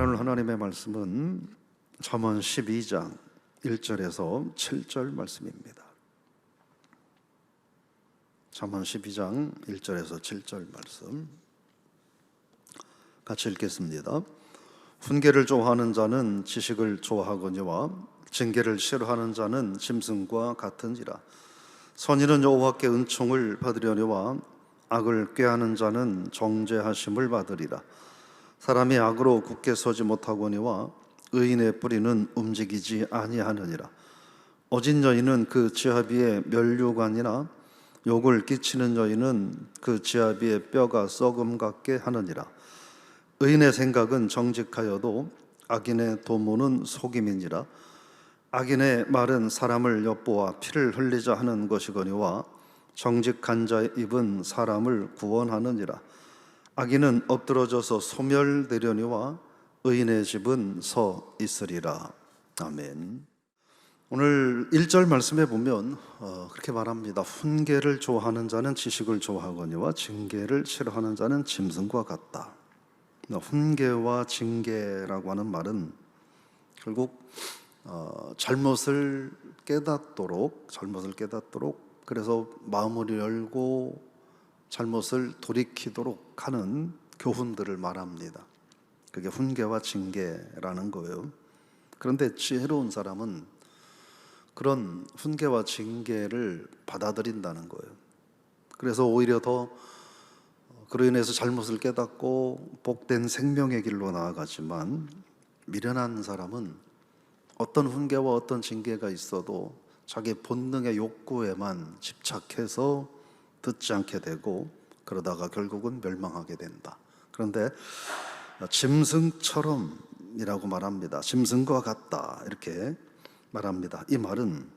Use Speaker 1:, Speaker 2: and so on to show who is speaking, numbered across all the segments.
Speaker 1: 나눌 하나님의 말씀은 잠언 12장 1절에서 7절 말씀입니다. 잠언 12장 1절에서 7절 말씀 같이 읽겠습니다. 훈계를 좋아하는 자는 지식을 좋아하거니와 징계를 싫어하는 자는 짐승과 같은지라 선인은 여호와께 은총을 받으려니와 악을 꾀하는 자는 정죄하심을 받으리라 사람이 악으로 굳게 서지 못하거니와 의인의 뿌리는 움직이지 아니하느니라. 어진 여인은 그 지하비의 멸류관이나 욕을 끼치는 여인은 그 지하비의 뼈가 썩음 같게 하느니라. 의인의 생각은 정직하여도 악인의 도모는 속임이니라. 악인의 말은 사람을 엿보아 피를 흘리자 하는 것이거니와 정직한 자의 입은 사람을 구원하느니라 악인은 엎드러져서 소멸되려니와 의인의 집은 서 있으리라. 아멘. 오늘 1절 말씀에 보면 어, 그렇게 말합니다. 훈계를 좋아하는 자는 지식을 좋아하거니와 징계를 싫어하는 자는 짐승과 같다. 훈계와 징계라고 하는 말은 결국 어, 잘못을 깨닫도록 잘못을 깨닫도록 그래서 마음을 열고 잘못을 돌이키도록 하는 교훈들을 말합니다. 그게 훈계와 징계라는 거예요. 그런데 지혜로운 사람은 그런 훈계와 징계를 받아들인다는 거예요. 그래서 오히려 더 그로 인해서 잘못을 깨닫고 복된 생명의 길로 나아가지만 미련한 사람은 어떤 훈계와 어떤 징계가 있어도 자기 본능의 욕구에만 집착해서 듣지 않게 되고 그러다가 결국은 멸망하게 된다. 그런데 짐승처럼이라고 말합니다. 짐승과 같다 이렇게 말합니다. 이 말은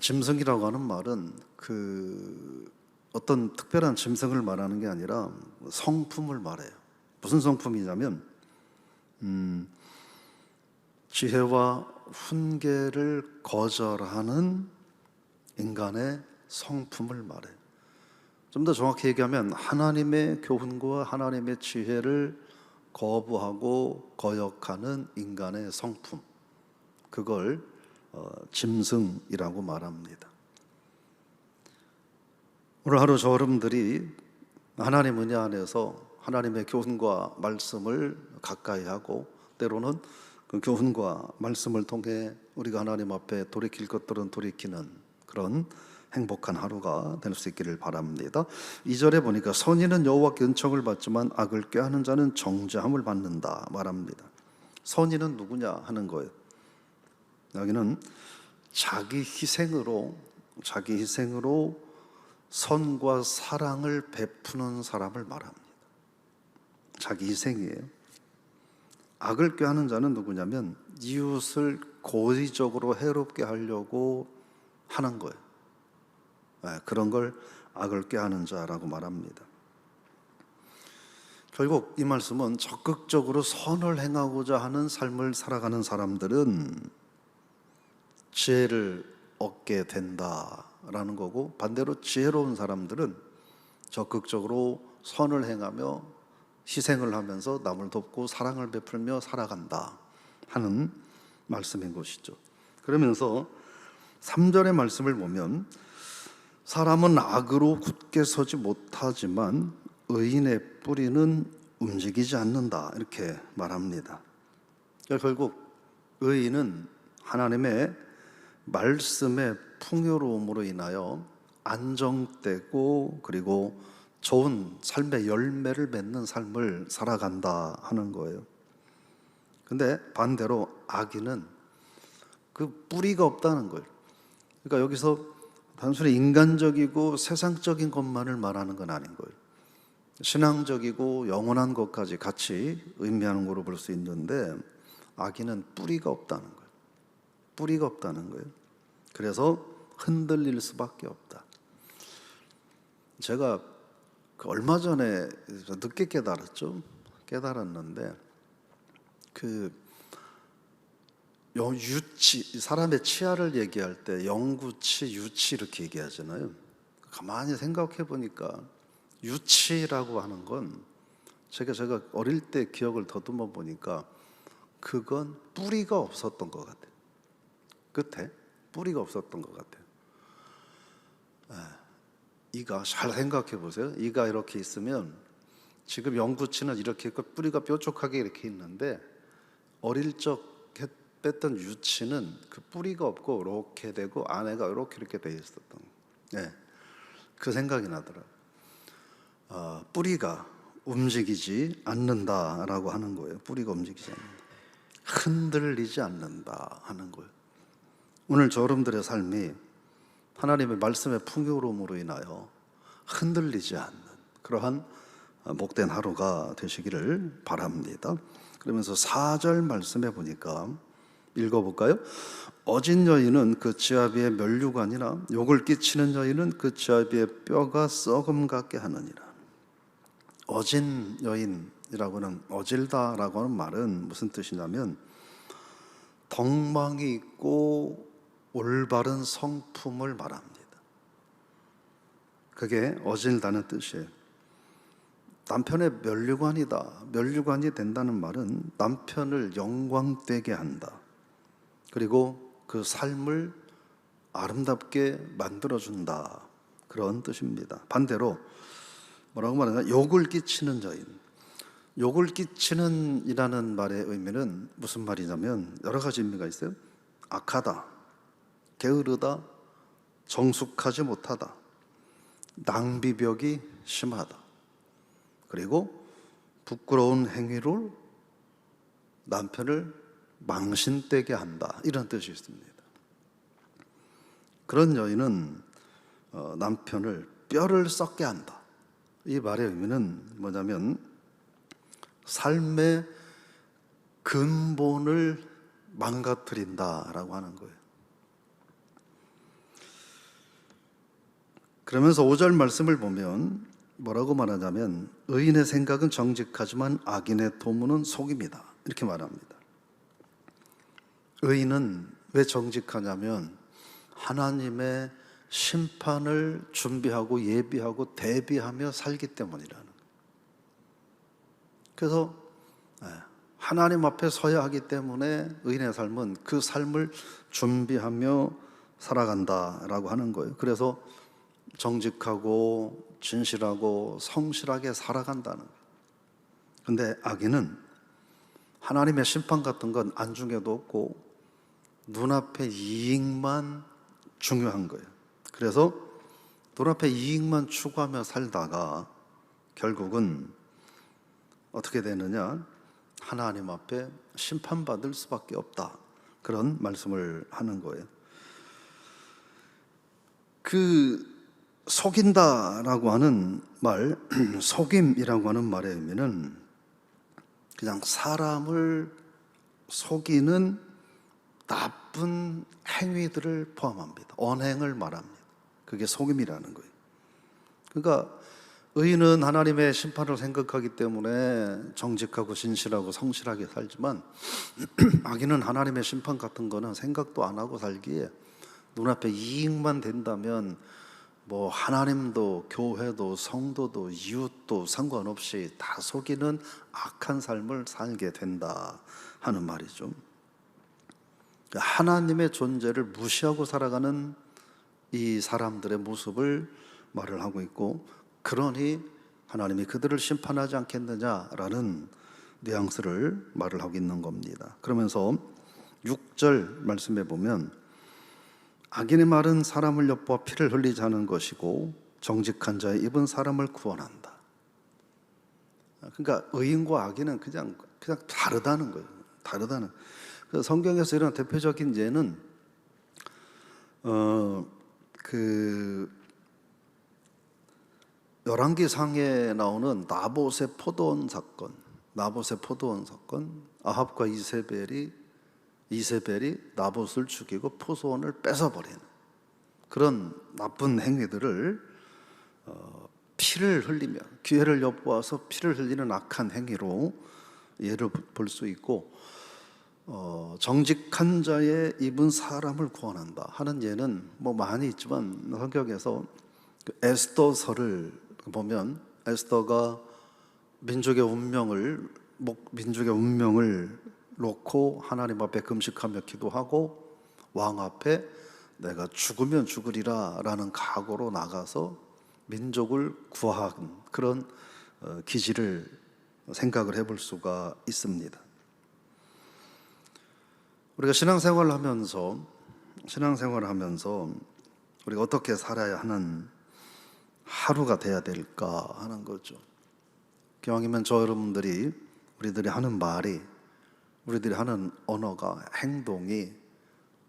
Speaker 1: 짐승이라고 하는 말은 그 어떤 특별한 짐승을 말하는 게 아니라 성품을 말해요. 무슨 성품이냐면 음, 지혜와 훈계를 거절하는 인간의 성품을 말해. 좀더 정확히 얘기하면 하나님의 교훈과 하나님의 지혜를 거부하고 거역하는 인간의 성품. 그걸 어, 짐승이라고 말합니다. 오늘 하루 저 여러분들이 하나님 은혜 안에서 하나님의 교훈과 말씀을 가까이 하고 때로는 그 교훈과 말씀을 통해 우리가 하나님 앞에 돌이킬 것들은 돌이키는 그런 행복한 하루가 될 수 있기를 바랍니다. 2절에 보니까 선인은 여호와께 은총을 받지만 악을 꾀하는 자는 정죄함을 받는다 말합니다. 선인은 누구냐 하는 거예요. 여기는 자기 희생으로 자기 희생으로 선과 사랑을 베푸는 사람을 말합니다. 자기 희생이에요. 악을 꾀하는 자는 누구냐면 이웃을 고의적으로 해롭게 하려고 하는 거예요. 네, 그런 걸 악을 꾀하는 자라고 말합니다. 결국 이 말씀은 적극적으로 선을 행하고자 하는 삶을 살아가는 사람들은 지혜를 얻게 된다라는 거고 반대로 지혜로운 사람들은 적극적으로 선을 행하며 희생을 하면서 남을 돕고 사랑을 베풀며 살아간다 하는 말씀인 것이죠. 그러면서 3절의 말씀을 보면 사람은 악으로 굳게 서지 못하지만 의인의 뿌리는 움직이지 않는다 이렇게 말합니다. 그러니까 결국 의인은 하나님의 말씀의 풍요로움으로 인하여 안정되고 그리고 좋은 삶의 열매를 맺는 삶을 살아간다 하는 거예요. 근데 반대로 악인은 그 뿌리가 없다는 거예요. 그러니까 여기서 단순히 인간적이고 세상적인 것만을 말하는 건 아닌 거예요. 신앙적이고 영원한 것까지 같이 의미하는 거로 볼 수 있는데 악인은 뿌리가 없다는 거예요. 뿌리가 없다는 거예요. 그래서 흔들릴 수밖에 없다. 제가 그 얼마 전에 늦게 깨달았죠. 깨달았는데 그 유치 사람의 치아를 얘기할 때 영구치, 유치 이렇게 얘기하잖아요. 가만히 생각해 보니까 유치라고 하는 건 제가 제가 어릴 때 기억을 더듬어 보니까 그건 뿌리가 없었던 것 같아요. 끝에 뿌리가 없었던 것 같아요. 예. 이가 잘 생각해 보세요. 이가 이렇게 있으면 지금 연구치는 이렇게 있고 뿌리가 뾰족하게 이렇게 있는데 어릴 적 했- 뺐던 유치는 그 뿌리가 없고 이렇게 되고 안에가 이렇게 이렇게 돼 있었던. 예. 그 생각이 나더라고요. 어, 뿌리가 움직이지 않는다라고 하는 거예요. 뿌리가 움직이지 않는다. 흔들리지 않는다 하는 거예요. 오늘 저러분들의 삶이 하나님의 말씀의 풍요로움으로 인하여 흔들리지 않는 그러한 목된 하루가 되시기를 바랍니다. 그러면서 4절 말씀해 보니까 읽어볼까요? 어진 여인은 그 지아비의 멸류관이나 욕을 끼치는 여인은 그 지아비의 뼈가 썩음 같게 하느니라. 어진 여인이라고는 어질다라고 하는 말은 무슨 뜻이냐면 덕망이 있고 올바른 성품을 말합니다. 그게 어질다는 뜻이에요. 남편의 멸류관이다. 멸류관이 된다는 말은 남편을 영광되게 한다. 그리고 그 삶을 아름답게 만들어준다. 그런 뜻입니다. 반대로 뭐라고 말하냐? 욕을 끼치는 자인. 욕을 끼치는 이라는 말의 의미는 무슨 말이냐면 여러 가지 의미가 있어요. 악하다, 게으르다, 정숙하지 못하다, 낭비벽이 심하다. 그리고 부끄러운 행위로 남편을 망신되게 한다. 이런 뜻이 있습니다. 그런 여인은 어, 남편을 뼈를 썩게 한다. 이 말의 의미는 뭐냐면 삶의 근본을 망가뜨린다라고 하는 거예요. 그러면서 5절 말씀을 보면 뭐라고 말하냐면 의인의 생각은 정직하지만 악인의 도무는 속입니다. 이렇게 말합니다. 의인은 왜 정직하냐면 하나님의 심판을 준비하고 예비하고 대비하며 살기 때문이라는. 그래서 예, 하나님 앞에 서야 하기 때문에 의인의 삶은 그 삶을 준비하며 살아간다라고 하는 거예요. 그래서 정직하고 진실하고 성실하게 살아간다는 거예요. 근데 악인은 하나님의 심판 같은 건 안중에도 없고 눈앞의 이익만 중요한 거예요. 그래서 눈앞의 이익만 추구하며 살다가 결국은 어떻게 되느냐? 하나님 앞에 심판받을 수밖에 없다. 그런 말씀을 하는 거예요. 그 속인다라고 하는 말, 속임이라고 하는 말의 의미는 그냥 사람을 속이는 나쁜 행위들을 포함합니다. 언행을 말합니다. 그게 속임이라는 거예요. 그러니까 의인은 하나님의 심판을 생각하기 때문에 정직하고 진실하고 성실하게 살지만 악인은 하나님의 심판 같은 거는 생각도 안 하고 살기에 눈앞에 이익만 된다면 뭐 하나님도 교회도 성도도 이웃도 상관없이 다 속이는 악한 삶을 살게 된다 하는 말이죠. 하나님의 존재를 무시하고 살아가는 이 사람들의 모습을 말을 하고 있고 그러니 하나님이 그들을 심판하지 않겠느냐라는 뉘앙스를 말을 하고 있는 겁니다. 그러면서 6절 말씀해 보면 악인의 말은 사람을 엿보아 피를 흘리지 않은 것이고 정직한 자의 입은 사람을 구원한다. 그러니까 의인과 악인은 그냥 그냥 다르다는 거예요. 다르다는. 그 성경에서 이런 대표적인 예는 어그 열왕기상에 나오는 나봇의 포도원 사건, 나봇의 포도원 사건, 아합과 이세벨이 이세벨이 나봇을 죽이고 포도원을 뺏어버리는 그런 나쁜 행위들을 어, 피를 흘리며 기회를 엿보아서 피를 흘리는 악한 행위로 예를 볼 수 있고 어, 정직한 자의 입은 사람을 구원한다 하는 예는 뭐 많이 있지만 성경에서 그 에스더서를 보면 에스더가 민족의 운명을 목 민족의 운명을 놓고 하나님 앞에 금식하며 기도하고 왕 앞에 내가 죽으면 죽으리라라는 각오로 나가서 민족을 구한 그런 어, 기지를 생각을 해볼 수가 있습니다. 우리가 신앙생활을 하면서 신앙생활을 하면서 우리가 어떻게 살아야 하는 하루가 돼야 될까 하는 거죠. 기왕이면 저 여러분들이 우리들이 하는 말이 우리들이 하는 언어가 행동이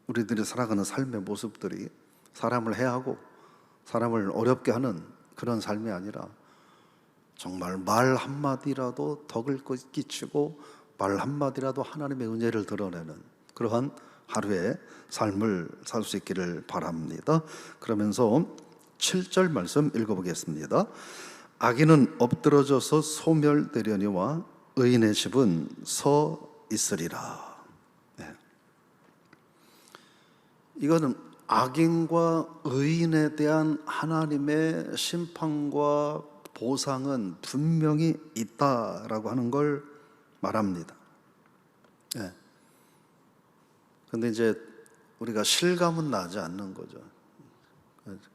Speaker 1: 우리들이 살아가는 삶의 모습들이 사람을 해하고 사람을 어렵게 하는 그런 삶이 아니라 정말 말 한마디라도 덕을 끼치고 말 한마디라도 하나님의 은혜를 드러내는 그러한 하루의 삶을 살 수 있기를 바랍니다. 그러면서 7절 말씀 읽어보겠습니다. 악인은 엎드러져서 소멸되려니와 의인의 집은 서 있으리라. 네. 이거는 악인과 의인에 대한 하나님의 심판과 보상은 분명히 있다라고 하는 걸 말합니다. 예. 근데 이제 우리가 실감은 나지 않는 거죠.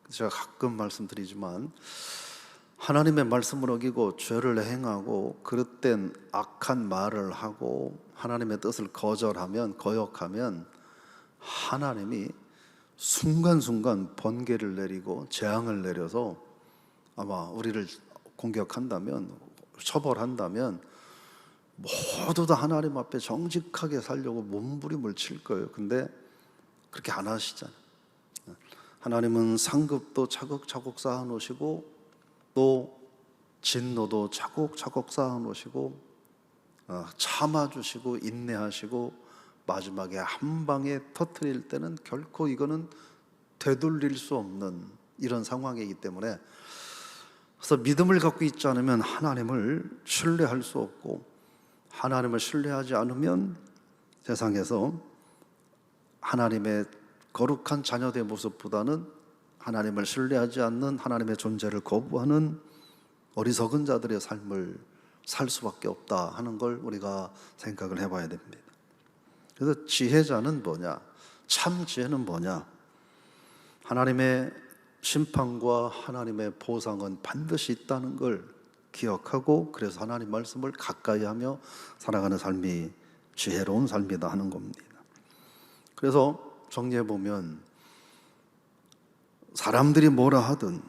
Speaker 1: 제가 가끔 말씀드리지만 하나님의 말씀을 어기고 죄를 행하고 그릇된 악한 말을 하고 하나님의 뜻을 거절하면 거역하면 하나님이 순간순간 번개를 내리고 재앙을 내려서 아마 우리를 공격한다면 처벌한다면 모두 다 하나님 앞에 정직하게 살려고 몸부림을 칠 거예요. 근데 그렇게 안 하시잖아요. 하나님은 상급도 차곡차곡 쌓아 놓으시고 또 진노도 차곡차곡 쌓아 놓으시고 어, 참아 주시고 인내하시고 마지막에 한 방에 터트릴 때는 결코 이거는 되돌릴 수 없는 이런 상황이기 때문에 그래서 믿음을 갖고 있지 않으면 하나님을 신뢰할 수 없고 하나님을 신뢰하지 않으면 세상에서 하나님의 거룩한 자녀된 모습보다는 하나님을 신뢰하지 않는 하나님의 존재를 거부하는 어리석은 자들의 삶을 살 수밖에 없다 하는 걸 우리가 생각을 해봐야 됩니다. 그래서 지혜자는 뭐냐? 참 지혜는 뭐냐? 하나님의 심판과 하나님의 보상은 반드시 있다는 걸 기억하고 그래서 하나님 말씀을 가까이 하며 살아가는 삶이 지혜로운 삶이다 하는 겁니다. 그래서 정리해 보면 사람들이 뭐라 하든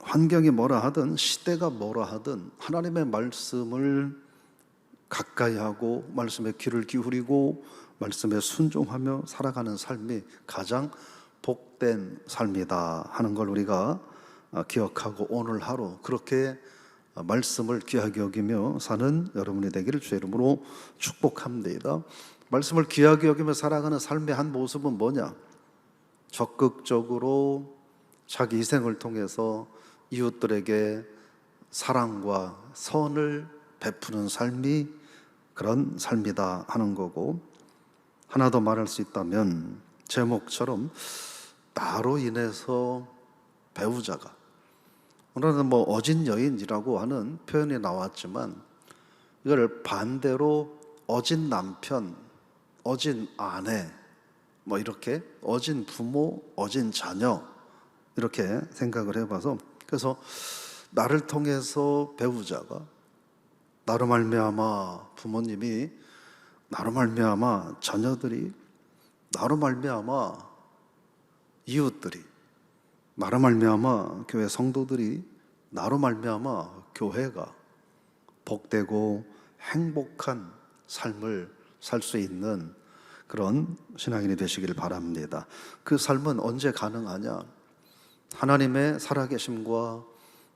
Speaker 1: 환경이 뭐라 하든 시대가 뭐라 하든 하나님의 말씀을 가까이 하고 말씀에 귀를 기울이고 말씀에 순종하며 살아가는 삶이 가장 복된 삶이다 하는 걸 우리가 기억하고 오늘 하루 그렇게 말씀을 귀하게 여기며 사는 여러분이 되기를 주의 이름으로 축복합니다. 말씀을 귀하게 여기며 살아가는 삶의 한 모습은 뭐냐? 적극적으로 자기 희생을 통해서 이웃들에게 사랑과 선을 베푸는 삶이 그런 삶이다 하는 거고 하나 더 말할 수 있다면 제목처럼 나로 인해서 배우자가 오늘은 뭐 어진 여인이라고 하는 표현이 나왔지만 이걸 반대로 어진 남편, 어진 아내 뭐 이렇게 어진 부모, 어진 자녀 이렇게 생각을 해봐서 그래서 나를 통해서 배우자가 나로 말미암아 부모님이 나로 말미암아 자녀들이 나로 말미암아 이웃들이 나로 말미암아 교회 성도들이 나로 말미암아 교회가 복되고 행복한 삶을 살 수 있는 그런 신앙인이 되시기를 바랍니다. 그 삶은 언제 가능하냐? 하나님의 살아계심과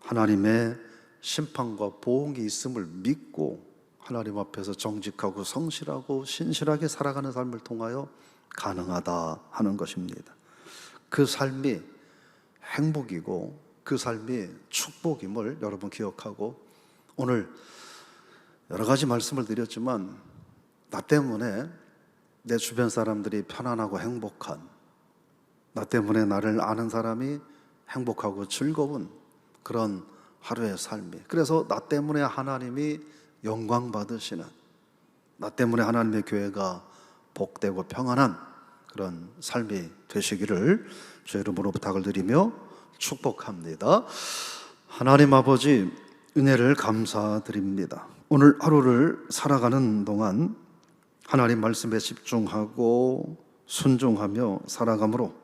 Speaker 1: 하나님의 심판과 보응이 있음을 믿고 하나님 앞에서 정직하고 성실하고 신실하게 살아가는 삶을 통하여 가능하다 하는 것입니다. 그 삶이 행복이고 그 삶이 축복임을 여러분 기억하고 오늘 여러 가지 말씀을 드렸지만 나 때문에 내 주변 사람들이 편안하고 행복한 나 때문에 나를 아는 사람이 행복하고 즐거운 그런 하루의 삶이. 그래서 나 때문에 하나님이 영광 받으시는 나 때문에 하나님의 교회가 복되고 평안한 그런 삶이 되시기를 주의 이름으로 부탁을 드리며 축복합니다. 하나님 아버지 은혜를 감사드립니다. 오늘 하루를 살아가는 동안 하나님 말씀에 집중하고 순종하며 살아감으로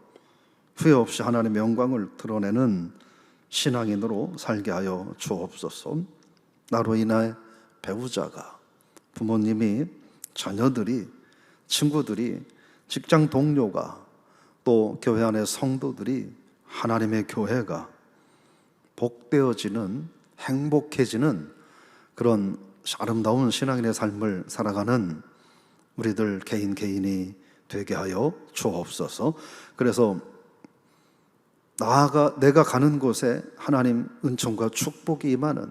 Speaker 1: 후회 없이 하나님의 영광을 드러내는 신앙인으로 살게 하여 주옵소서. 나로 인해 배우자가 부모님이 자녀들이 친구들이 직장 동료가 또 교회 안의 성도들이 하나님의 교회가 복되어지는 행복해지는 그런 아름다운 신앙인의 삶을 살아가는 우리들 개인 개인이 되게 하여 주옵소서. 그래서 나아가 내가 가는 곳에 하나님 은총과 축복이 임하는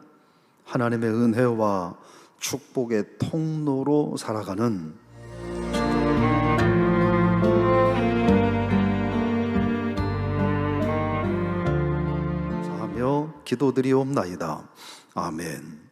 Speaker 1: 하나님의 은혜와 축복의 통로로 살아가는 기도드리옵나이다. 아멘.